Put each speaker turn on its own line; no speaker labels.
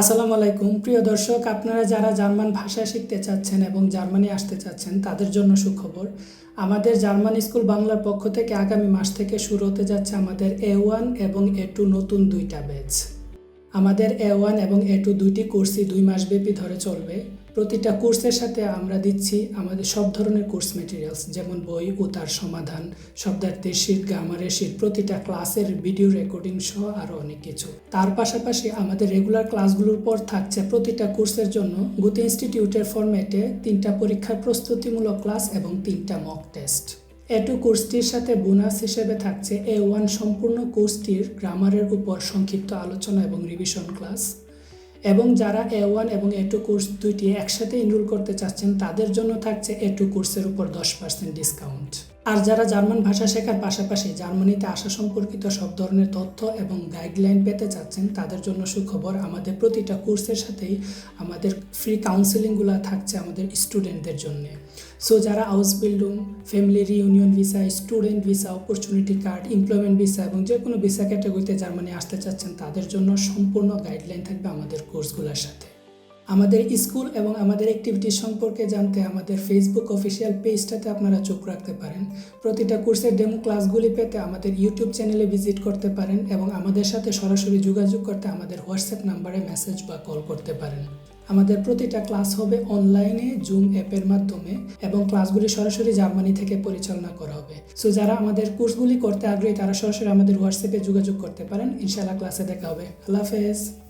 আসসালামু আলাইকুম। প্রিয় দর্শক, আপনারা যারা জার্মান ভাষা শিখতে চাচ্ছেন এবং জার্মানি আসতে চাচ্ছেন, তাদের জন্য সুখবর, আমাদের জার্মান স্কুল বাংলার পক্ষ থেকে আগামী মাস থেকে শুরু হতে যাচ্ছে আমাদের এ ওয়ান এবং এ টু নতুন দুইটা ব্যাচ। আমাদের এ ওয়ান এবং এ টু দুইটি কোর্সই দুই মাসব্যাপী ধরে চলবে। প্রতিটা কোর্সের সাথে আমরা দিচ্ছি আমাদের সব ধরনের কোর্স মেটেরিয়ালস যেমন বই ও তার সমাধান, শব্দার্থের শীট, গ্রামারের শীট, প্রতিটা ক্লাসের ভিডিও রেকর্ডিং সহ আরও অনেক কিছু। তার পাশাপাশি আমাদের রেগুলার ক্লাসগুলোর পর থাকছে প্রতিটা কোর্সের জন্য গুতি ইনস্টিটিউটের ফরম্যাটে তিনটা পরীক্ষার প্রস্তুতিমূলক ক্লাস এবং তিনটা মক টেস্ট এ টু কোর্সটির সাথে বোনাস হিসেবে থাকছে এ ওয়ান সম্পূর্ণ কোর্সটির গ্রামারের উপর সংক্ষিপ্ত আলোচনা এবং রিভিশন ক্লাস এবং যারা এ ওয়ান এবং এ টু কোর্স দুইটি একসাথে এনরোল করতে চাচ্ছেন, তাদের জন্য থাকছে এ টু কোর্সের উপর দশ পার্সেন্ট ডিসকাউন্ট আর যারা জার্মান ভাষা শেখার পাশাপাশি জার্মানিতে আসা সম্পর্কিত সব ধরনের তথ্য এবং গাইডলাইন পেতে চাচ্ছেন, তাদের জন্য সুখবর, আমাদের প্রতিটা কোর্সের সাথেই আমাদের ফ্রি কাউন্সেলিংগুলো থাকছে আমাদের স্টুডেন্টদের জন্য। সো যারা আউসবিল্ডুম family reunion visa student visa opportunity card employment visa এবং যে কোনো ভিসা ক্যাটাগরিতে জার্মানি আসতে চাচ্ছেন, তাদের জন্য সম্পূর্ণ গাইডলাইন থাকবে আমাদের কোর্সগুলোর সাথে। আমাদের স্কুল এবং আমাদের অ্যাক্টিভিটি সম্পর্কে জানতে আমাদের ফেসবুক অফিসিয়াল পেজটাতে আপনারা চোখ রাখতে পারেন। প্রতিটা কোর্সের ডেমো ক্লাসগুলি পেতে আমাদের ইউটিউব চ্যানেলে ভিজিট করতে পারেন এবং আমাদের সাথে সরাসরি যোগাযোগ করতে আমাদের হোয়াটসঅ্যাপ নাম্বারে মেসেজ বা কল করতে পারেন। আমাদের প্রতিটা ক্লাস হবে অনলাইনে জুম অ্যাপের মাধ্যমে এবং ক্লাসগুলি সরাসরি জার্মানি থেকে পরিচালনা করা হবে। সো যারা আমাদের কোর্সগুলি করতে আগ্রহী, তারা সরাসরি আমাদের হোয়াটসঅ্যাপে যোগাযোগ করতে পারেন। ইনশাআল্লাহ ক্লাসে দেখা হবে। আল্লাহ হাফেজ।